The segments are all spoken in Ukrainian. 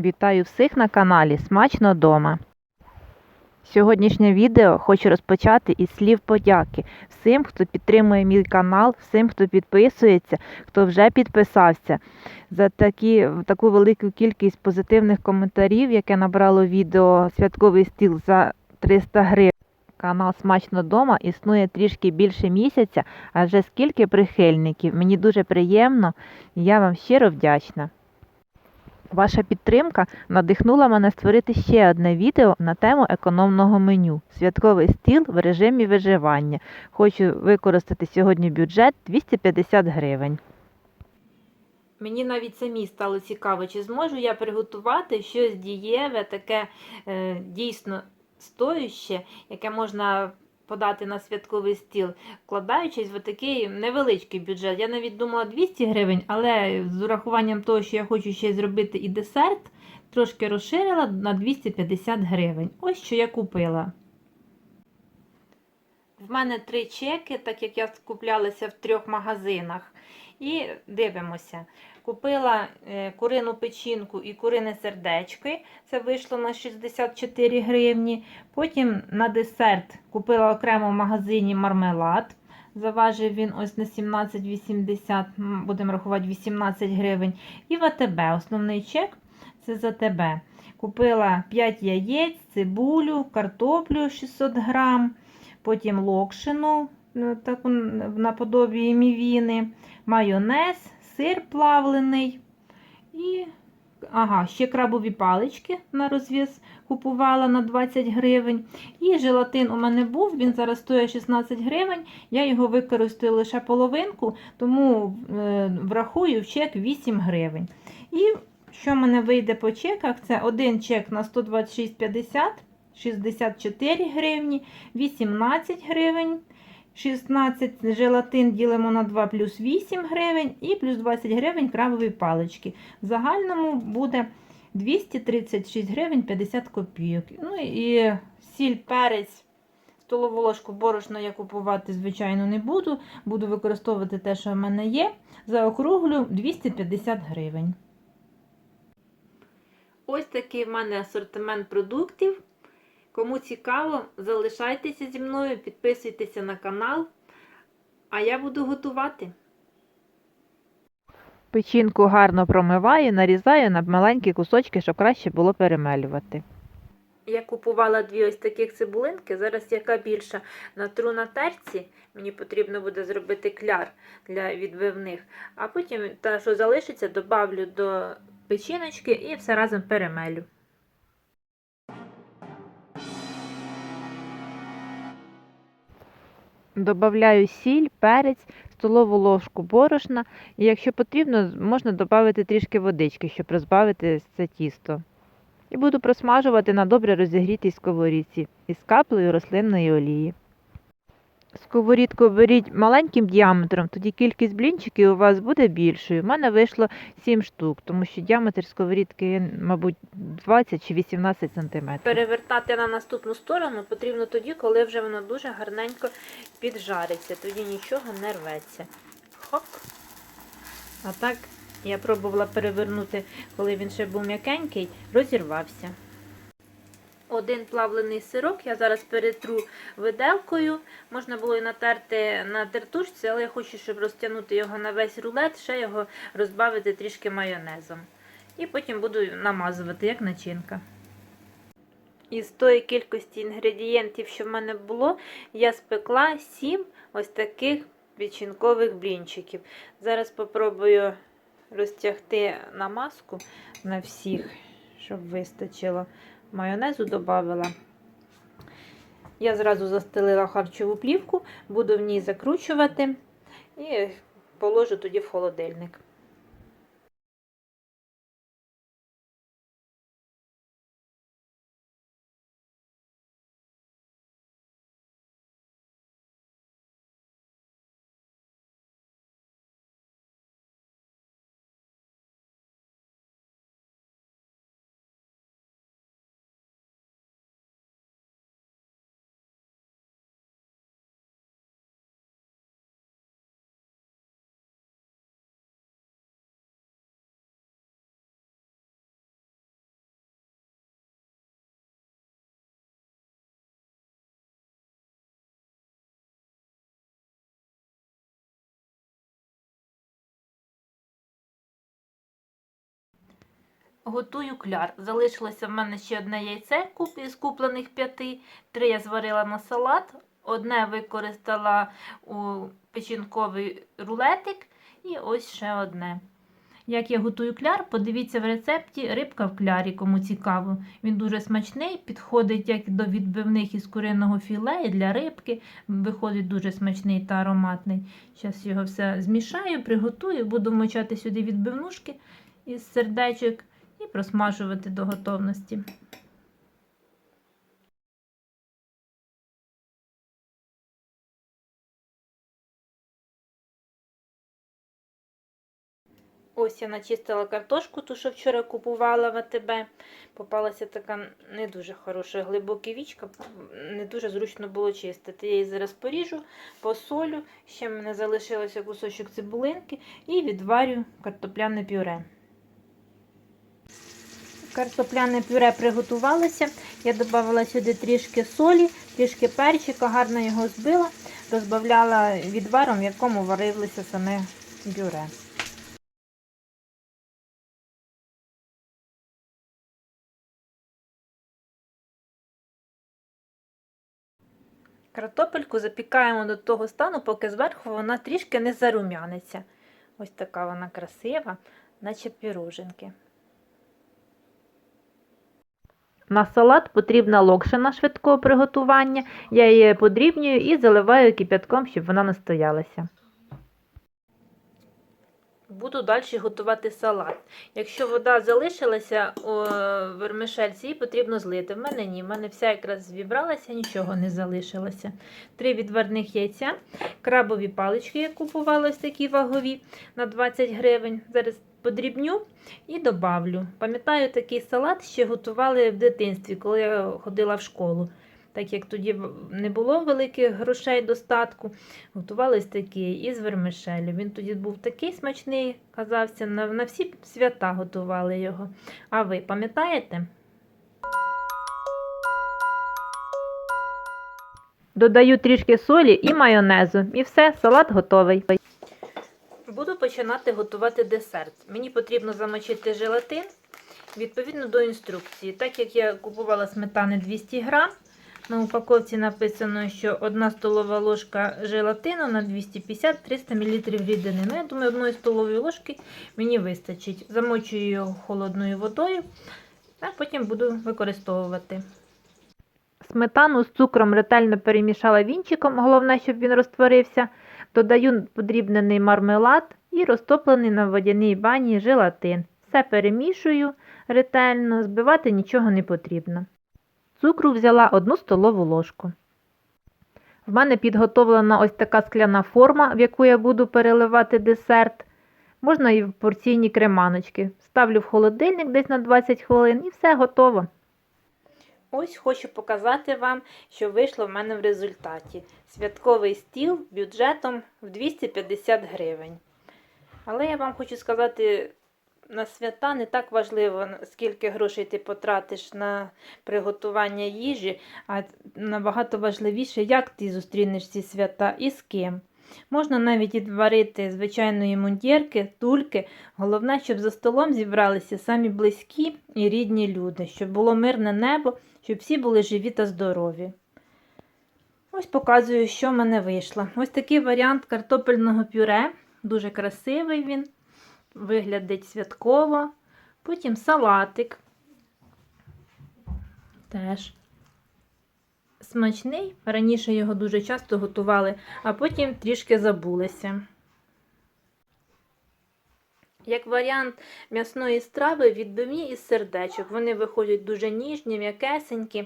Вітаю всіх на каналі Смачно дома. Сьогоднішнє відео хочу розпочати із слів подяки всім, хто підтримує мій канал, всім, хто підписується, хто вже підписався. За такі, таку велику кількість позитивних коментарів, яке набрало відео Святковий стіл за 300 гривень. Канал Смачно дома існує трішки більше місяця, а вже скільки прихильників. Мені дуже приємно і я вам щиро вдячна. Ваша підтримка надихнула мене створити ще одне відео на тему економного меню Святковий стіл в режимі виживання. Хочу використати сьогодні бюджет 250 гривень. Мені навіть самі стало цікаво, чи зможу я приготувати щось дієве, таке е, дійсно стоюще, яке можна подати на святковий стіл, вкладаючись в такий невеличкий бюджет. Я навіть думала 200 гривень, але з урахуванням того, що я хочу ще зробити і десерт, трошки розширила на 250 гривень. Ось що я купила. В мене три чеки, так як я скуплялася в трьох магазинах. І дивимося. Купила е, курину печінку і курине сердечки. Це вийшло на 64 гривні. Потім на десерт купила окремо в магазині мармелад. Заважив він ось на 17,80, м, будемо рахувати 18 гривень. І в АТБ. Основний чек це за ТБ. Купила 5 яєць, цибулю, картоплю 600 грам, потім локшину ну, таку наподобі мівіни, майонез, сир плавлений. І, ага, ще крабові палички на розв'яз купувала на 20 гривень. І желатин у мене був, він зараз стоїть 16 гривень. Я його використаю лише половинку, тому е, врахую в чек 8 гривень. І що в мене вийде по чеках? Це один чек на 126,50, 64 гривні, 18 гривень. 16 желатин ділимо на 2 плюс 8 гривень і плюс 20 гривень крабові палички. В загальному буде 236 гривень 50 копійок. Ну і сіль, перець, столову ложку борошна я купувати, звичайно, не буду. Буду використовувати те, що в мене є. Заокруглю 250 гривень. Ось такий в мене асортимент продуктів. Кому цікаво, залишайтеся зі мною, підписуйтеся на канал, а я буду готувати. Печінку гарно промиваю, нарізаю на маленькі кусочки, щоб краще було перемелювати. Я купувала дві ось таких цибулинки, зараз яка більша натру на терці, мені потрібно буде зробити кляр для відбивних, а потім та, що залишиться, добавлю до печіночки і все разом перемелю. Добавляю сіль, перець, столову ложку борошна. І якщо потрібно, можна додати трішки водички, щоб розбавити це тісто. І буду просмажувати на добре розігрітій сковорідці із каплею рослинної олії. Сковорідку беріть маленьким діаметром, тоді кількість блінчиків у вас буде більшою. У мене вийшло 7 штук, тому що діаметр сковорідки, мабуть, 20 чи 18 см. Перевертати на наступну сторону потрібно тоді, коли вже воно дуже гарненько піджариться, тоді нічого не рветься. Хоп. А так я пробувала перевернути, коли він ще був м'якенький, розірвався. Один плавлений сирок я зараз перетру виделкою. Можна було і натерти на тертушці, але я хочу, щоб розтягнути його на весь рулет, ще його розбавити трішки майонезом. І потім буду намазувати, як начинка. Із тої кількості інгредієнтів, що в мене було, я спекла 7 ось таких печінкових блінчиків. Зараз спробую розтягти намазку на всіх, щоб вистачило майонезу додавила. Я зразу застелила харчову плівку, буду в ній закручувати і положу тоді в холодильник. Готую кляр. Залишилося в мене ще одне яйце із куплених п'яти. Три я зварила на салат, одне використала у печінковий рулетик і ось ще одне. Як я готую кляр, подивіться в рецепті рибка в клярі, кому цікаво. Він дуже смачний, підходить як до відбивних із куриного філе і для рибки. Виходить дуже смачний та ароматний. Зараз його все змішаю, приготую, буду вмочати сюди відбивнушки із сердечок просмажувати до готовності. Ось я начистила картошку, ту, що вчора купувала в АТБ. Попалася така не дуже хороша глибока вічка, не дуже зручно було чистити. Я її зараз поріжу, посолю, ще в мене залишилося кусочок цибулинки і відварю картопляне пюре. Картопляне пюре приготувалося. Я додавала сюди трішки солі, трішки перчика, гарно його збила, розбавляла відваром, в якому варилося саме пюре. Картопельку запікаємо до того стану, поки зверху вона трішки не зарум'яниться. Ось така вона красива, наче піроженки. На салат потрібна локшина швидкого приготування. Я її подрібнюю і заливаю кип'ятком, щоб вона настоялася. Буду далі готувати салат. Якщо вода залишилася у вермишельці, її потрібно злити. В мене ні, в мене вся якраз зібралася, нічого не залишилося. Три відварних яйця, крабові палички, я купувала ось такі вагові на 20 гривень. Зараз подрібню і добавлю. Пам'ятаю, такий салат ще готували в дитинстві, коли я ходила в школу. Так як тоді не було великих грошей достатку, готувались такі із вермишелю. Він тоді був такий смачний, казався, на, на всі свята готували його. А ви пам'ятаєте? Додаю трішки солі і майонезу. І все, салат готовий. Буду починати готувати десерт. Мені потрібно замочити желатин відповідно до інструкції. Так як я купувала сметани 200 грам, на упаковці написано, що 1 столова ложка желатину на 250-300 мл рідини. Ну, я думаю, одної столової ложки мені вистачить. Замочую його холодною водою, а потім буду використовувати. Сметану з цукром ретельно перемішала вінчиком, головне, щоб він розтворився. Додаю подрібнений мармелад і розтоплений на водяній бані желатин. Все перемішую ретельно, збивати нічого не потрібно. Цукру взяла 1 столову ложку. В мене підготовлена ось така скляна форма, в яку я буду переливати десерт. Можна і в порційні креманочки. Ставлю в холодильник десь на 20 хвилин і все готово. Ось хочу показати вам, що вийшло в мене в результаті. Святковий стіл бюджетом в 250 гривень. Але я вам хочу сказати, на свята не так важливо, скільки грошей ти потратиш на приготування їжі, а набагато важливіше, як ти зустрінеш ці свята і з ким. Можна навіть відварити звичайної мундірки, тульки. Головне, щоб за столом зібралися самі близькі і рідні люди, щоб було мирне небо, щоб всі були живі та здорові. Ось показую, що в мене вийшло. Ось такий варіант картопельного пюре. Дуже красивий він, виглядить святково. Потім салатик. Теж смачний. Раніше його дуже часто готували, а потім трішки забулися. Як варіант м'ясної страви відбивні із сердечок. Вони виходять дуже ніжні, м'якесенькі.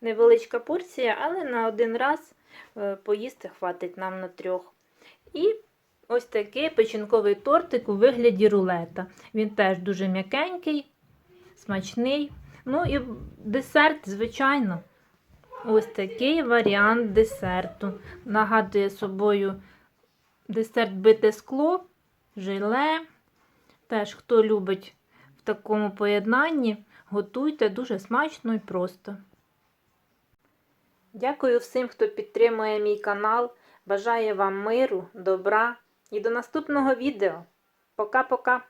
Невеличка порція, але на один раз е, поїсти хватить нам на трьох. І ось такий печінковий тортик у вигляді рулета. Він теж дуже м'якенький, смачний. Ну і десерт, звичайно. Ось такий варіант десерту. Нагадує собою десерт бите скло, желе. Теж, хто любить в такому поєднанні, готуйте дуже смачно і просто. Дякую всім, хто підтримує мій канал. Бажаю вам миру, добра і до наступного відео. Пока-пока!